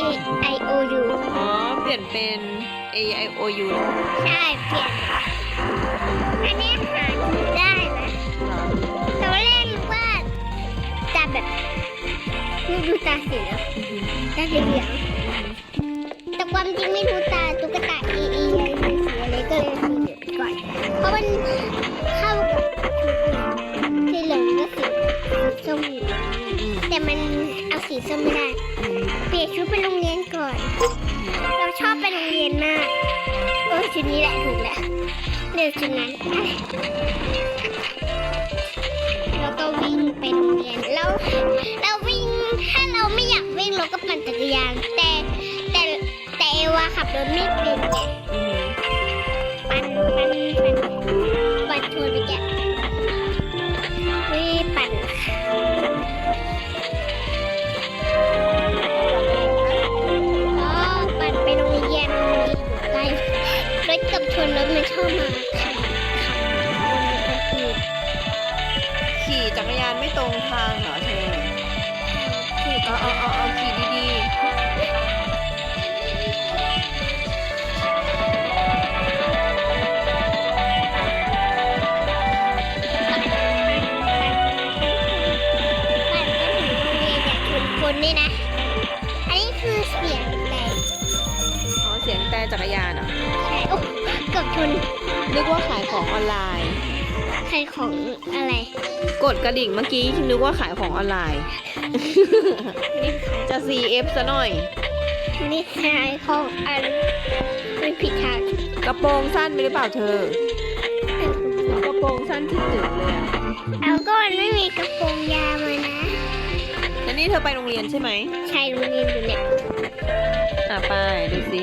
A I O U อ๋อ เปลี่ยนเป็น A I O U ใช่เปลี่ยน อันนี้หาดูได้นะตอนแรกนึกว่าจะแบบดูดูตาสีแล้วตาสีเหลืองแต่ความจริงไม่รู้ตาตุ๊กตาอีอีอะไรสีอะไรก็เลยสีเหลืองก่อนเพราะมันเข้ากับชุดสีเหลืองก็สีส้มอยู่อืมแต่มันเอาสีส้มไม่ได้อืม เปลี่ยนชุดไปโรงเรียนก่อน เราชอบไปโรงเรียนมากเออชุดนี้แหละถูกแล้วเลือกชุดนั้นแล้วก็วิ่งไปโรงเรียนแล้วเราวิ่งถ้าเราไม่อยากวิ่งเราก็ปั่นจักรยานแต่แต่แต่เอวาขับรถไม่เป็นไงปั่นปั่นปั่นปั่นชวนไปแก รถกับชนรถมันชอบมาขับขับวนไปทีขี่จักรยานไม่ตรงทางเหรอเธอที่เอาเอาเอาเอาขี่ดี เกับชนนึกว่าขายของออนไลน์ ใครของอะไร กดกระดิ่งเมื่อกี้นึกว่าขายของออนไลน์ จะ CF ซะหน่อย นี่ใช่ของอันไม่ผิดทางกระโปรงสั้นไปหรือเปล่าเธอ กระโปรงสั้นที่ตึกเลยอะเอาก็มันไม่มีกระโปรงยาวมานะแล้วนี่เธอไปโรงเรียนใช่ไหม ใช่โรงเรียนอยู่เนี่ย อะไปดูสิ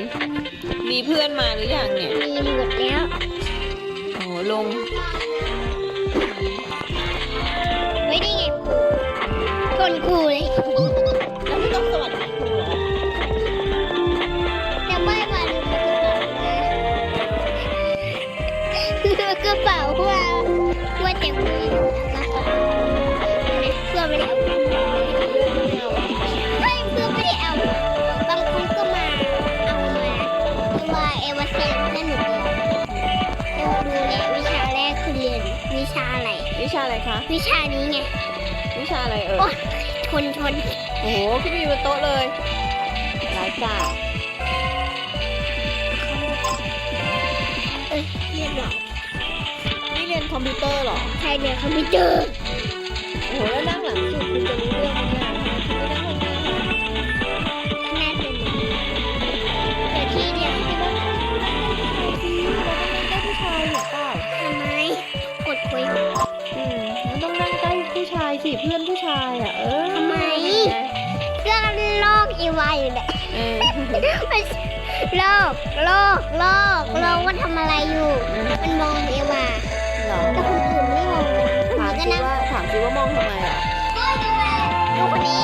มีเพื่อนมาหรือยังเนี่ย มีหมดแล้ว โอ้โหลง ไม่ได้ไงครูคนครู คะ วิชานี้ไงวิชาอะไรเอ่โอ๊ยยชนชนโอ้โหขึ้นไปอยู่บนโต๊ะเลยหลายกาดเอ้ยเรียบร้อยนี่เรียนคอมพิวเตอร์เหรอ ใช่เดี๋ยวเขาไม่เจอโอ้โหแล้วนั่งหลังสุดคุณจะรู้เรื่องไหมเนี่ยำอะไรอยู่มันมองเอวาเหรอแต่คนอื่นไม่มองเลยคนถามอื่นก็สินั่งว่าถามสิว่ามองทำไมอะดูคนนี้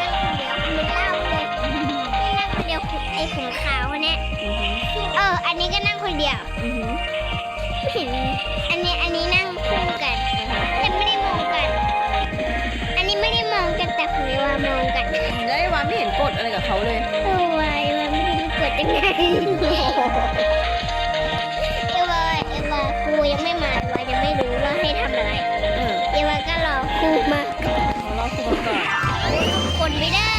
นั่งคนเดียวคุณเล่าเลยนั่งคนเดียวไอ้ผมขาวคนเนี้ยอือหือเออ อันนี้ก็นั่งคนเดียว อือหือไม่เห็น อันนี้ อันนี้นั่ง แต่ของเอวามองกันแล้วไอ้วาไม่เห็นกดอะไรกับเขาเลยเออวายมันไม่รู้เกิดยังไงเอวาเอวาครูยังไม่มาเอวายังไม่รู้ว่าให้ทำอะไร เออเอวาก็รอครูมาก่อนเขารอครูมาก่อนคนไปเด้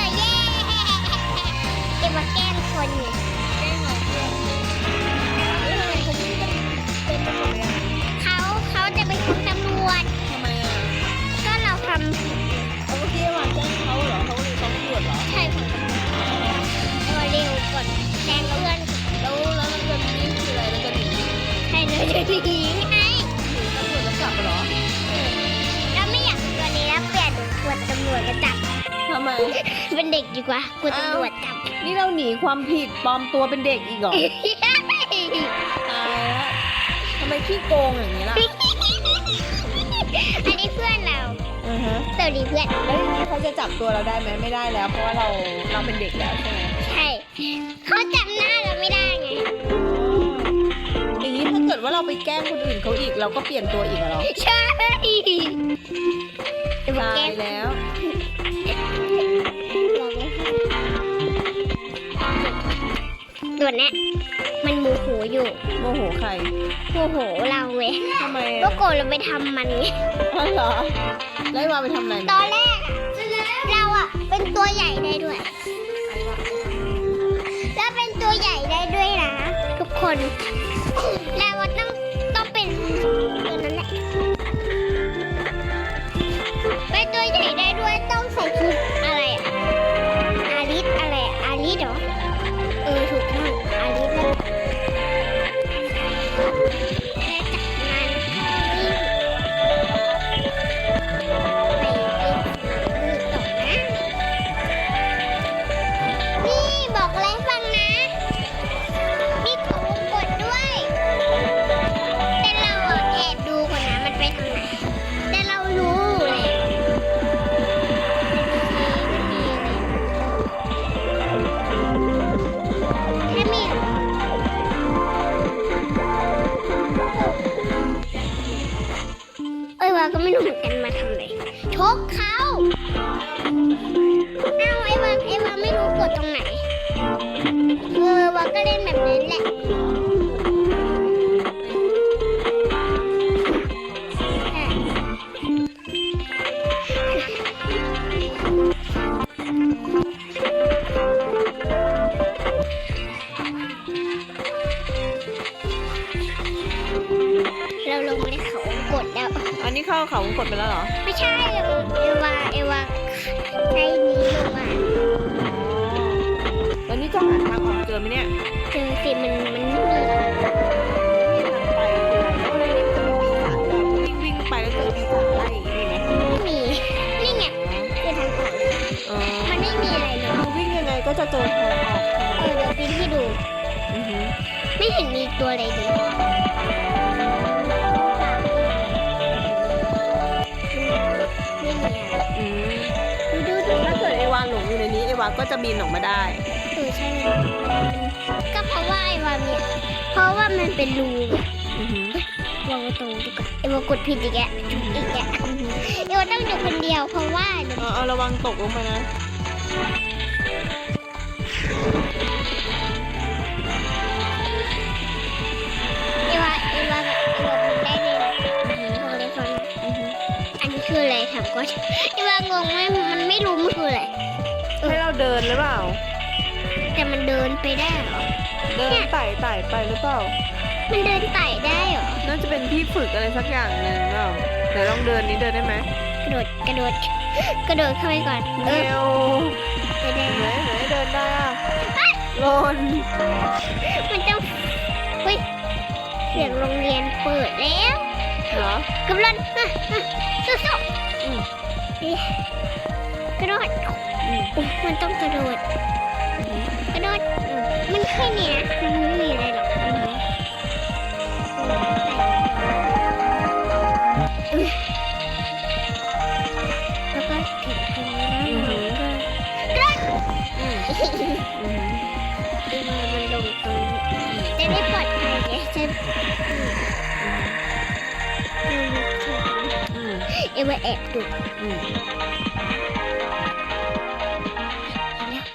กดีกว่ากลัวตำรวจจับนี่เราหนีความผิดปลอมตัวเป็นเด็กอีกเหรอตายแล้วทำไมขี้โกงอย่างนี้ล่ะอันนี้เพื่อนเราอือฮะสวัสดีเพื่อนแล้วอย่างนี้เขาจะจับตัวเราได้ไหมไม่ได้แล้ว เพราะว่าเราเราเป็นเด็กแล้วใช่ไหมใช่เขาจำหน้าเราไม่ได้ไงอย่างนี้ถ้าเกิดว่าเราไปแกล้งคนอื่นเขาอีกเราก็เปลี่ยนตัวอีกเหรอใช่ตา ตัวเนี้ยมันโมโหอยู่โมโหใครโมโหเราเว้ยทำไมก็อะโกรธเราไปทำมันไงอ๋อเหรอแล้วไอ้วาไปทำอะไรตอนแรกอะเราอะเป็นตัวใหญ่ได้ด้วย แล้วเป็นตัวใหญ่ได้ด้วยนะ ทุกคนเราอะต้ กดไปแล้วเหรอ ไม่ใช่เอวาเอวาใช้นี้ลงมาแล้วนี่จะหาทางออกเจอไหมเนี่ยเจอสิมันมันไม่มีทางไปคืออะไรแล้วอะไรนี่มันจะมีปีศาจแบบวิ่งวิ่งไปแล้วเจอปีศาจไล่อย่างนี้ไหมไม่มี นี่ไงคือทางออกเออมันไม่มีอะไรเลยเราวิ่งยังไงก็จะเจอทางออกเออเดี๋ยวปีนให้ดูอือหือไม่เห็นมีตัวอะไรเลย อะไรอืมดูดูดูถ้าเกิดเอวาหลงอยู่ในนี้เอวาก็จะบินออกมาได้ เออใช่มันก็เพราะว่าไอ้วามีเพราะว่ามันเป็นรูไงอือหือวางไว้ตรงนี้ดีกว่าไอ้วากดผิดอีกแกจุดอีกแกไอ้วาต้องอยู่คนเดียวเพราะว่าเดี๋ยว เอาเอาระวังตกลงไปนะ คืออะไรถามก่อนไอ้วางงไหมมันไม่รู้มันคืออะไร ให้เราเดินหรือเปล่า แต่มันเดินไปได้เหรอ เดินไต่ไต่ไปหรือเปล่า มันเดินไต่ได้เหรอ น่าจะเป็นที่ฝึกอะไรสักอย่างหนึ่งเปล่าไหนลองเดินนี้เดินได้ไหมกระโดดกระโดดกระโดดเข้าไปก่อนเอเร็อวไปได้ไหนไหนเดินได้อะหลนมันต้องเฮ้ยเสียงโรงเรียนเปิดแล้ว เหรอกำลังอะอะสู้อืมๆนี่กระโดดอืมอุ๊ยมันต้องกระโดดกระโดดอืมมันแค่เนี้ยมันไม่มีอะ เอวาแอบดูอืม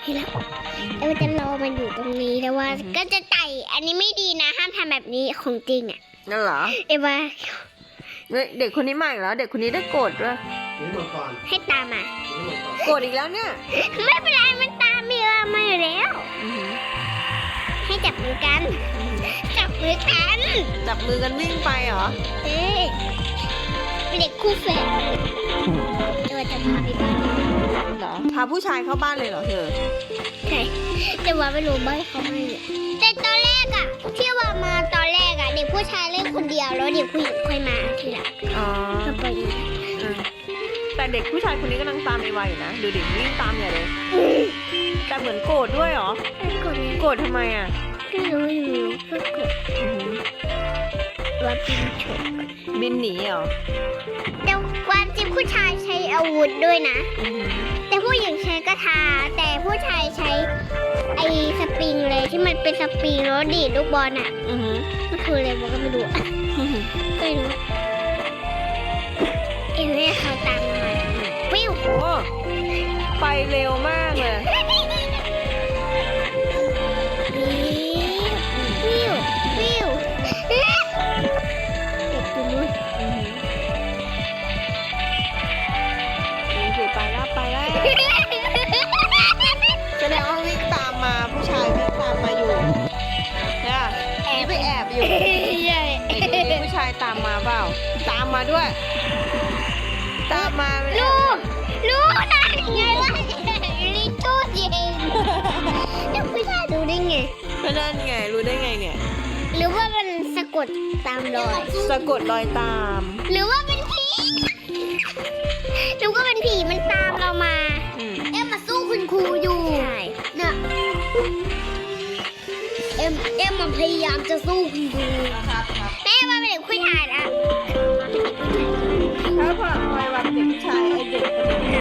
เห็นแล้วเห็นแล้วเอวาจะรอมันอยู่ตรงนี้แล้วว่า ก็จะไต่อันนี้ไม่ดีนะ ห้ามทำแบบนี้ของจริงอะนั่นเหรอ เอวาเฮ้ยเด็กคนนี้มาอีกแล้ว เด็กคนนี้ได้โกรธด้วยกินให้หมดก่อนให้ตามมากินให้หมดก่อนโกรธอีกแล้วเนี่ย ไม่เป็นไร มันตามเอวามาอยู่แล้วอือหือให้จับมือกัน จับมือกัน จับมือกันวิ่งไปเหรอ เอ้ย เป็นเด็กคู่แฝดเอวาจะพาไปบ้านเหรอพาผู้ชายเข้าบ้านเลยเหรอเธอใช่แต่ว่าไม่รู้บ้านเขาไม่อยู่แต่ตอนแรกอะที่ว่ามาตอนแรกอะเด็กผู้ชายเล่นคนเดียวแล้วเด็กผู้หญิงค่อยมาทีหลังอ๋อก็ไปดูอืมแต่เด็กผู้ชายคนนี้กำลังตามเอวาอยู่นะดูเด็กวิ่งตามใหญ่เลยแต่เหมือนโกรธด้วยเหรอกดเลยโกรธทำไมอะไม่รู้อยู่ก็กดอื อหือว่าปินฉกบินหนีเหรอแต่ความจริงผู้ชายใช้อาวุธด้วยนะ อือหือแต่ผู้หญิงใช้กระทา แต่ผู้ชายใช้ไอ้สปริงเลยที่มันเป็นสปริงแล้วดีดลูกบอลอะอือหือมันคืออะไรผมก็ไม่รู้อะอือหือไม่รู้เอ็มแม่เขาตามมาปิ้วโอ้ไปเร็วมากเลย ตามรอยสะกดรอยตาม หรือว่าเป็นผีหรือว่าเป็นผีมันตามเรามาเอ็มมาสู้คุณครูอยู่ ใช่น่ะเอ็มเอ็มมันพยายามจะสู้คุณครูแม่มาเป็นเด็กขี้ชายนะ ถ้าพอไปวันเด็กชายไอเด็ก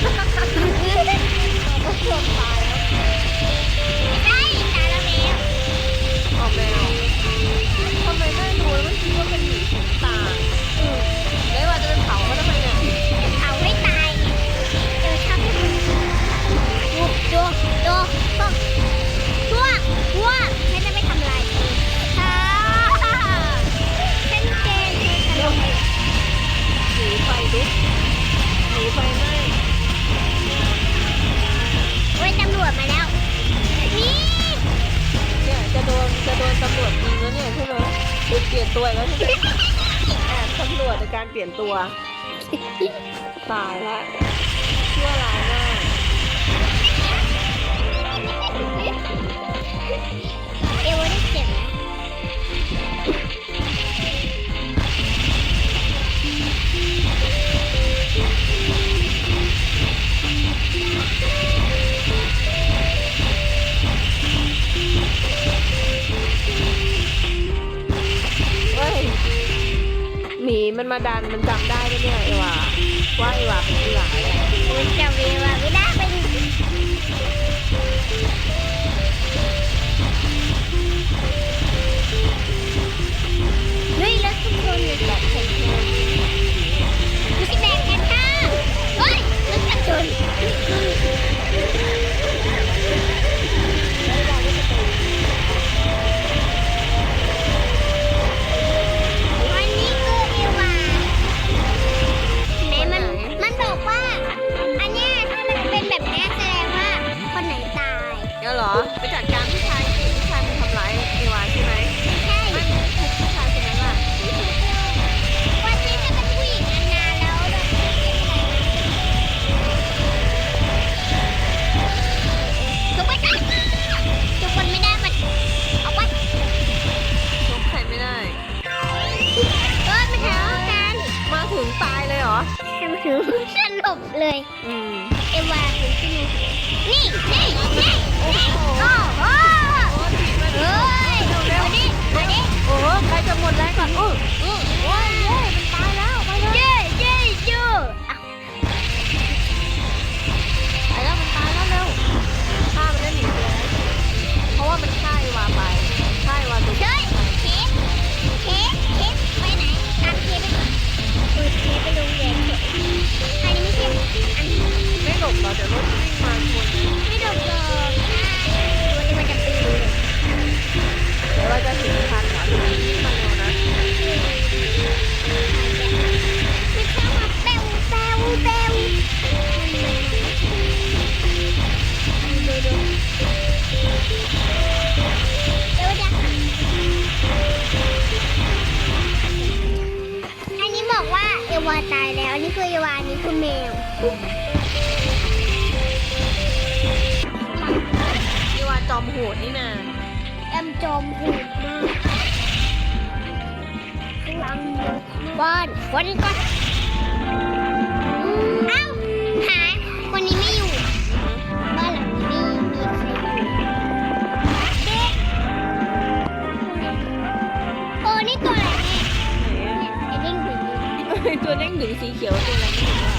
Thank you. ในการเปลี่ยนตัว ตายละชั่วร้ายมากเอวนี่เจ็บ มันมาดันมันจำได้ไหมเนี่ยไอ้ว่าว่าไอ้ว่าเป็นที่หลัง คุณจะมีวันไม่ได้ นี่ว่าจอมโหดนี่นาแอมจอมโหดมากลังบ้านคนก็อ้าหาคนนี้ไม่อยู่บ้านหลังนี้มีใครอยู่เด็กโอ้นี่ตัวอะไรเนี่ยไอ้เด้งดึง ตัวเด้งดึงสีเขียวตัวอะไรไม่รู้